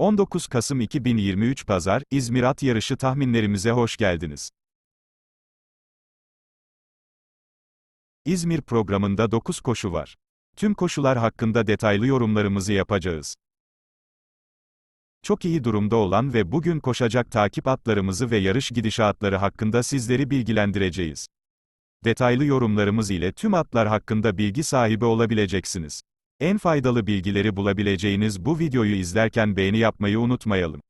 19 Kasım 2023 Pazar, İzmir At Yarışı tahminlerimize hoş geldiniz. İzmir programında 9 koşu var. Tüm koşular hakkında detaylı yorumlarımızı yapacağız. Çok iyi durumda olan ve bugün koşacak takip atlarımızı ve yarış gidişatları hakkında sizleri bilgilendireceğiz. Detaylı yorumlarımız ile tüm atlar hakkında bilgi sahibi olabileceksiniz. En faydalı bilgileri bulabileceğiniz bu videoyu izlerken beğeni yapmayı unutmayalım.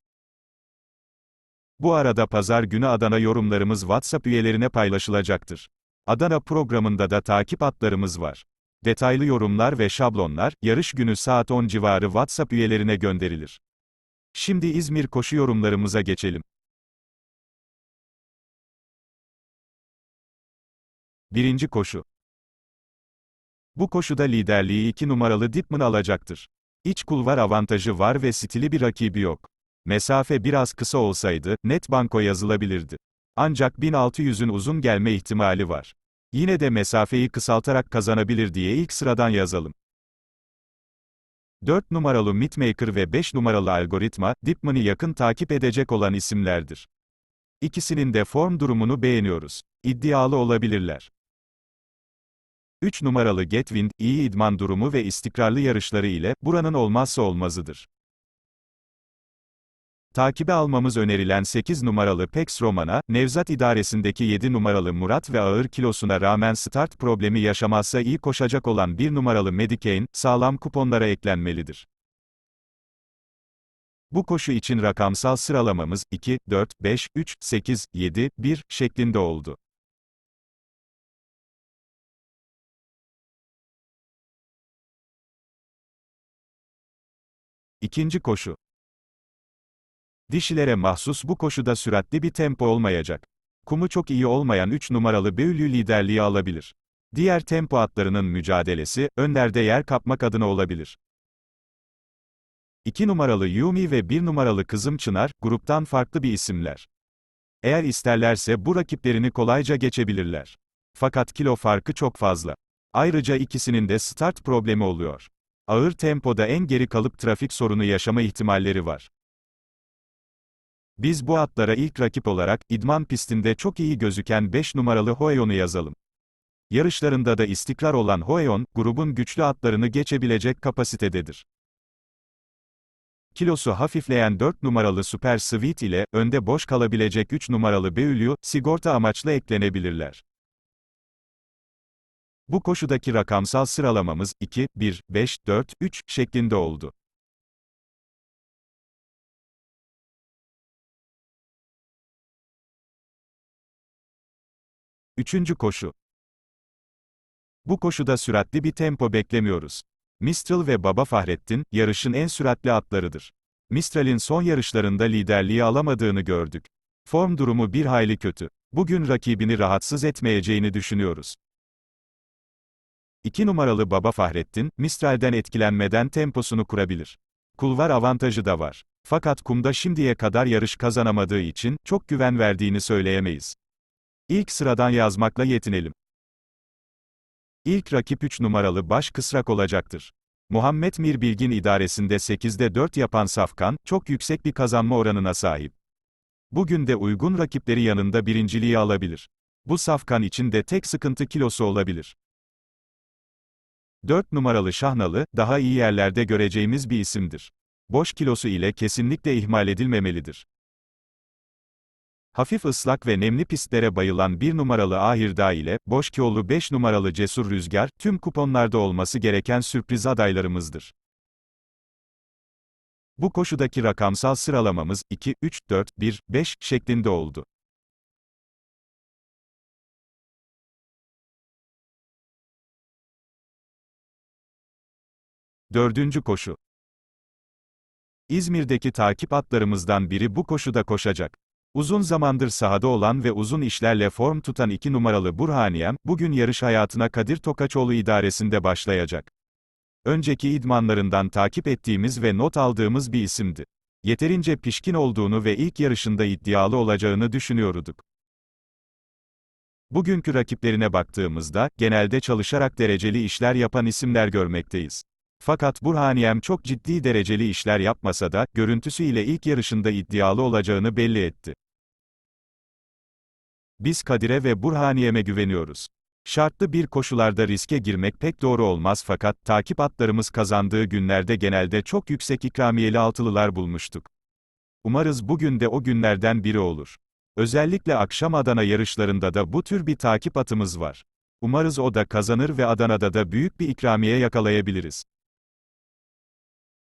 Bu arada pazar günü Adana yorumlarımız WhatsApp üyelerine paylaşılacaktır. Adana programında da takip atlarımız var. Detaylı yorumlar ve şablonlar, yarış günü saat 10 civarı WhatsApp üyelerine gönderilir. Şimdi İzmir koşu yorumlarımıza geçelim. Birinci koşu. Bu koşuda liderliği 2 numaralı Dipman alacaktır. İç kulvar avantajı var ve stili bir rakibi yok. Mesafe biraz kısa olsaydı, net banko yazılabilirdi. Ancak 1600'ün uzun gelme ihtimali var. Yine de mesafeyi kısaltarak kazanabilir diye ilk sıradan yazalım. 4 numaralı Mitmaker ve 5 numaralı Algoritma, Dipman'ı yakın takip edecek olan isimlerdir. İkisinin de form durumunu beğeniyoruz. İddialı olabilirler. 3 numaralı Getwind, iyi idman durumu ve istikrarlı yarışları ile, buranın olmazsa olmazıdır. Takibe almamız önerilen 8 numaralı Pex Romana, Nevzat idaresindeki 7 numaralı Murat ve ağır kilosuna rağmen start problemi yaşamazsa iyi koşacak olan 1 numaralı Medicaine, sağlam kuponlara eklenmelidir. Bu koşu için rakamsal sıralamamız, 2, 4, 5, 3, 8, 7, 1 şeklinde oldu. İkinci koşu. Dişilere mahsus bu koşuda süratli bir tempo olmayacak. Kumu çok iyi olmayan 3 numaralı Beylü liderliği alabilir. Diğer tempo atlarının mücadelesi, önlerde yer kapmak adına olabilir. 2 numaralı Yumi ve 1 numaralı Kızım Çınar, gruptan farklı bir isimler. Eğer isterlerse bu rakiplerini kolayca geçebilirler. Fakat kilo farkı çok fazla. Ayrıca ikisinin de start problemi oluyor. Ağır tempoda en geri kalıp trafik sorunu yaşama ihtimalleri var. Biz bu atlara ilk rakip olarak, idman pistinde çok iyi gözüken 5 numaralı Hoeon'u yazalım. Yarışlarında da istikrar olan Hoeon, grubun güçlü atlarını geçebilecek kapasitededir. Kilosu hafifleyen 4 numaralı Super Sweet ile, önde boş kalabilecek 3 numaralı Beulio, sigorta amaçlı eklenebilirler. Bu koşudaki rakamsal sıralamamız, 2, 1, 5, 4, 3 şeklinde oldu. Üçüncü koşu. Bu koşuda süratli bir tempo beklemiyoruz. Mistral ve Baba Fahrettin, yarışın en süratli atlarıdır. Mistral'in son yarışlarında liderliği alamadığını gördük. Form durumu bir hayli kötü. Bugün rakibini rahatsız etmeyeceğini düşünüyoruz. 2 numaralı Baba Fahrettin, Mistral'den etkilenmeden temposunu kurabilir. Kulvar avantajı da var. Fakat kumda şimdiye kadar yarış kazanamadığı için, çok güven verdiğini söyleyemeyiz. İlk sıradan yazmakla yetinelim. İlk rakip 3 numaralı baş kısrak olacaktır. Muhammed Mir Bilgin idaresinde 8'de 4 yapan Safkan, çok yüksek bir kazanma oranına sahip. Bugün de uygun rakipleri yanında birinciliği alabilir. Bu Safkan için de tek sıkıntı kilosu olabilir. 4 numaralı Şahnalı, daha iyi yerlerde göreceğimiz bir isimdir. Boş kilosu ile kesinlikle ihmal edilmemelidir. Hafif ıslak ve nemli pistlere bayılan 1 numaralı Ahirda ile, boş kilolu 5 numaralı Cesur Rüzgar, tüm kuponlarda olması gereken sürpriz adaylarımızdır. Bu koşudaki rakamsal sıralamamız, 2, 3, 4, 1, 5 şeklinde oldu. Dördüncü koşu. İzmir'deki takip atlarımızdan biri bu koşuda koşacak. Uzun zamandır sahada olan ve uzun işlerle form tutan 2 numaralı Burhaniyem, bugün yarış hayatına Kadir Tokaçoğlu idaresinde başlayacak. Önceki idmanlarından takip ettiğimiz ve not aldığımız bir isimdi. Yeterince pişkin olduğunu ve ilk yarışında iddialı olacağını düşünüyorduk. Bugünkü rakiplerine baktığımızda, genelde çalışarak dereceli işler yapan isimler görmekteyiz. Fakat Burhaniyem çok ciddi dereceli işler yapmasa da, görüntüsü ile ilk yarışında iddialı olacağını belli etti. Biz Kadir'e ve Burhaniyem'e güveniyoruz. Şartlı bir koşularda riske girmek pek doğru olmaz fakat, takip atlarımız kazandığı günlerde genelde çok yüksek ikramiyeli altılılar bulmuştuk. Umarız bugün de o günlerden biri olur. Özellikle akşam Adana yarışlarında da bu tür bir takip atımız var. Umarız o da kazanır ve Adana'da da büyük bir ikramiye yakalayabiliriz.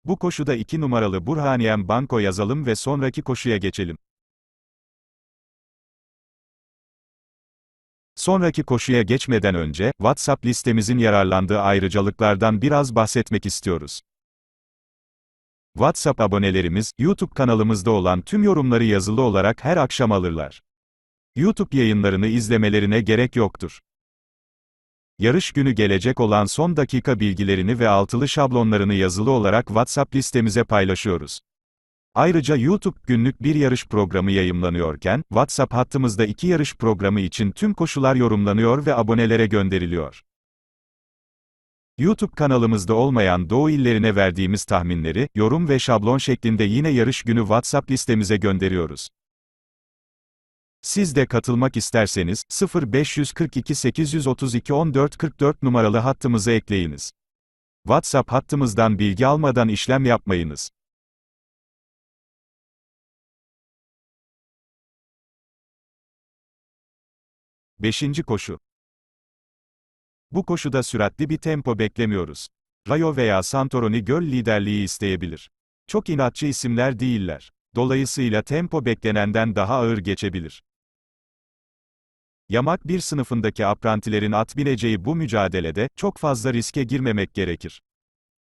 Bu koşuda 2 numaralı Burhaniyem Banko yazalım ve sonraki koşuya geçelim. Sonraki koşuya geçmeden önce, WhatsApp listemizin yararlandığı ayrıcalıklardan biraz bahsetmek istiyoruz. WhatsApp abonelerimiz, YouTube kanalımızda olan tüm yorumları yazılı olarak her akşam alırlar. YouTube yayınlarını izlemelerine gerek yoktur. Yarış günü gelecek olan son dakika bilgilerini ve altılı şablonlarını yazılı olarak WhatsApp listemize paylaşıyoruz. Ayrıca YouTube günlük bir yarış programı yayımlanıyorken, WhatsApp hattımızda iki yarış programı için tüm koşular yorumlanıyor ve abonelere gönderiliyor. YouTube kanalımızda olmayan Doğu illerine verdiğimiz tahminleri, yorum ve şablon şeklinde yine yarış günü WhatsApp listemize gönderiyoruz. Siz de katılmak isterseniz, 0542 832 1444 numaralı hattımıza ekleyiniz. WhatsApp hattımızdan bilgi almadan işlem yapmayınız. Beşinci koşu. Bu koşuda süratli bir tempo beklemiyoruz. Rayo veya Santorini göl liderliği isteyebilir. Çok inatçı isimler değiller. Dolayısıyla tempo beklenenden daha ağır geçebilir. Yamak bir sınıfındaki aprantilerin at bineceği bu mücadelede, çok fazla riske girmemek gerekir.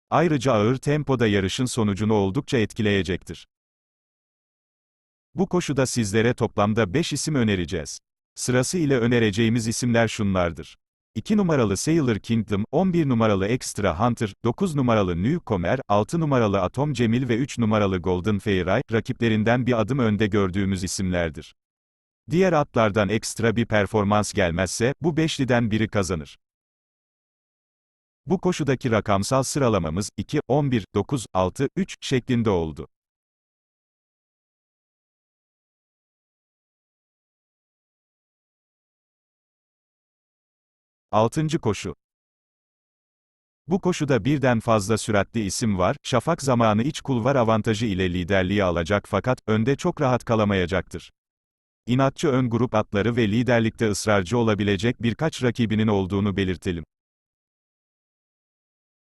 Ayrıca ağır tempoda yarışın sonucunu oldukça etkileyecektir. Bu koşuda sizlere toplamda 5 isim önereceğiz. Sırası ile önereceğimiz isimler şunlardır. 2 numaralı Sailor Kingdom, 11 numaralı Extra Hunter, 9 numaralı Newcomer, 6 numaralı Atom Cemil ve 3 numaralı Golden Fairy, rakiplerinden bir adım önde gördüğümüz isimlerdir. Diğer atlardan ekstra bir performans gelmezse, bu beşliden biri kazanır. Bu koşudaki rakamsal sıralamamız, 2, 11, 9, 6, 3 şeklinde oldu. Altıncı koşu. Bu koşuda birden fazla süratli isim var, şafak zamanı iç kulvar avantajı ile liderliği alacak fakat, önde çok rahat kalamayacaktır. İnatçı ön grup atları ve liderlikte ısrarcı olabilecek birkaç rakibinin olduğunu belirtelim.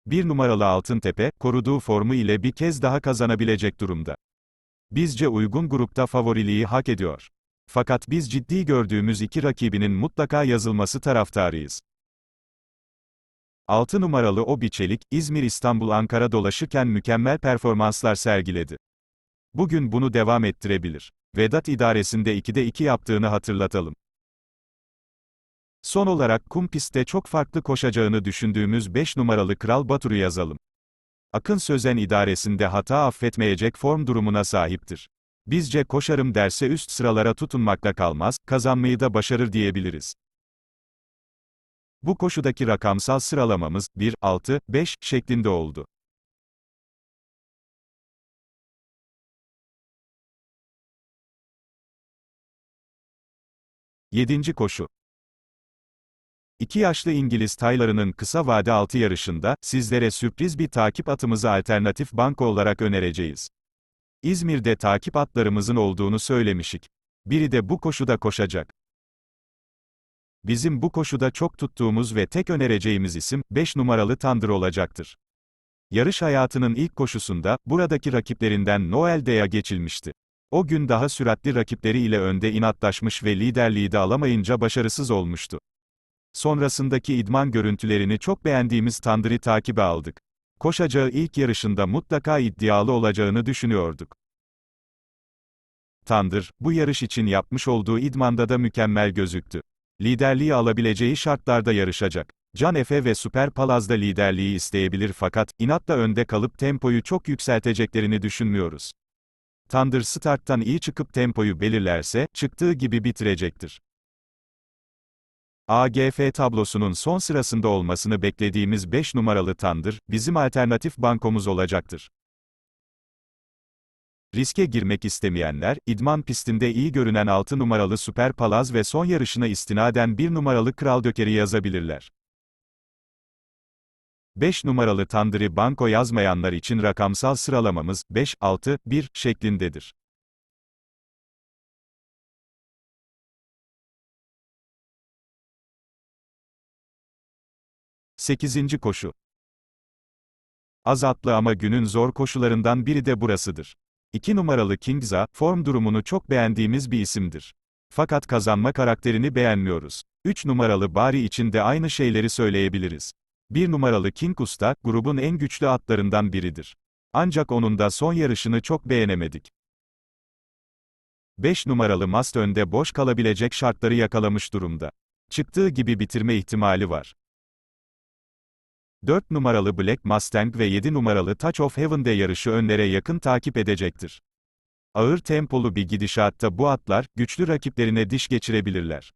Bir numaralı Altıntepe, koruduğu formu ile bir kez daha kazanabilecek durumda. Bizce uygun grupta favoriliği hak ediyor. Fakat biz ciddi gördüğümüz iki rakibinin mutlaka yazılması taraftarıyız. 6 numaralı Obi Çelik, İzmir İstanbul Ankara dolaşırken mükemmel performanslar sergiledi. Bugün bunu devam ettirebilir. Vedat idaresinde 2'de 2 yaptığını hatırlatalım. Son olarak kum pistte çok farklı koşacağını düşündüğümüz 5 numaralı Kral Batur'u yazalım. Akın Sözen idaresinde hata affetmeyecek form durumuna sahiptir. Bizce koşarım derse üst sıralara tutunmakla kalmaz, kazanmayı da başarır diyebiliriz. Bu koşudaki rakamsal sıralamamız 1, 6, 5 şeklinde oldu. Yedinci koşu. İki yaşlı İngiliz taylarının kısa vade altı yarışında, sizlere sürpriz bir takip atımızı alternatif banko olarak önereceğiz. İzmir'de takip atlarımızın olduğunu söylemişik. Biri de bu koşuda koşacak. Bizim bu koşuda çok tuttuğumuz ve tek önereceğimiz isim, 5 numaralı Tandır olacaktır. Yarış hayatının ilk koşusunda, buradaki rakiplerinden Noel Deya geçilmişti. O gün daha süratli rakipleri ile önde inatlaşmış ve liderliği de alamayınca başarısız olmuştu. Sonrasındaki idman görüntülerini çok beğendiğimiz Tandır'ı takibe aldık. Koşacağı ilk yarışında mutlaka iddialı olacağını düşünüyorduk. Tandır, bu yarış için yapmış olduğu idmanda da mükemmel gözüktü. Liderliği alabileceği şartlarda yarışacak. Can Efe ve Süper Palaz'da liderliği isteyebilir fakat, inatla önde kalıp tempoyu çok yükselteceklerini düşünmüyoruz. Thunder starttan iyi çıkıp tempoyu belirlerse, çıktığı gibi bitirecektir. AGF tablosunun son sırasında olmasını beklediğimiz 5 numaralı Tandır, bizim alternatif bankomuz olacaktır. Riske girmek istemeyenler, idman pistinde iyi görünen 6 numaralı Süper Palaz ve son yarışına istinaden 1 numaralı Kral Döker'i yazabilirler. 5 numaralı Tandırı banko yazmayanlar için rakamsal sıralamamız 5, 6, 1 şeklindedir. Sekizinci koşu. Az atlı ama günün zor koşularından biri de burasıdır. 2 numaralı Kingza, form durumunu çok beğendiğimiz bir isimdir. Fakat kazanma karakterini beğenmiyoruz. 3 numaralı Bari için de aynı şeyleri söyleyebiliriz. 1 numaralı King Usta, grubun en güçlü atlarından biridir. Ancak onun da son yarışını çok beğenemedik. 5 numaralı Mast önde boş kalabilecek şartları yakalamış durumda. Çıktığı gibi bitirme ihtimali var. 4 numaralı Black Mustang ve 7 numaralı Touch of Heaven'de yarışı önlere yakın takip edecektir. Ağır tempolu bir gidişatta bu atlar, güçlü rakiplerine diş geçirebilirler.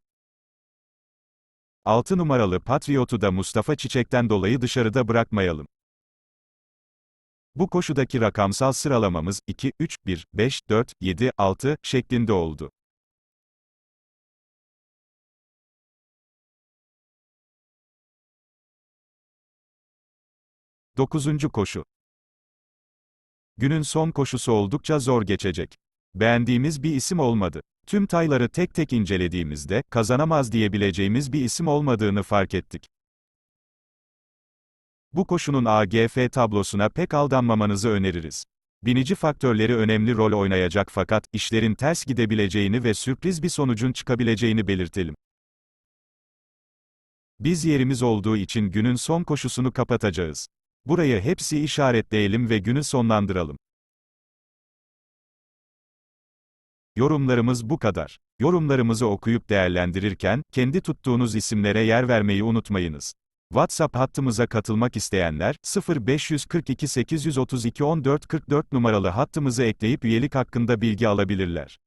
6 numaralı Patriot'u da Mustafa Çiçek'ten dolayı dışarıda bırakmayalım. Bu koşudaki rakamsal sıralamamız 2, 3, 1, 5, 4, 7, 6 şeklinde oldu. Dokuzuncu koşu. Günün son koşusu oldukça zor geçecek. Beğendiğimiz bir isim olmadı. Tüm tayları tek tek incelediğimizde, kazanamaz diyebileceğimiz bir isim olmadığını fark ettik. Bu koşunun AGF tablosuna pek aldanmamanızı öneririz. Binici faktörleri önemli rol oynayacak fakat, işlerin ters gidebileceğini ve sürpriz bir sonucun çıkabileceğini belirtelim. Biz yerimiz olduğu için günün son koşusunu kapatacağız. Burayı hepsi işaretleyelim ve günü sonlandıralım. Yorumlarımız bu kadar. Yorumlarımızı okuyup değerlendirirken, kendi tuttuğunuz isimlere yer vermeyi unutmayınız. WhatsApp hattımıza katılmak isteyenler, 0542 832 1444 numaralı hattımızı ekleyip üyelik hakkında bilgi alabilirler.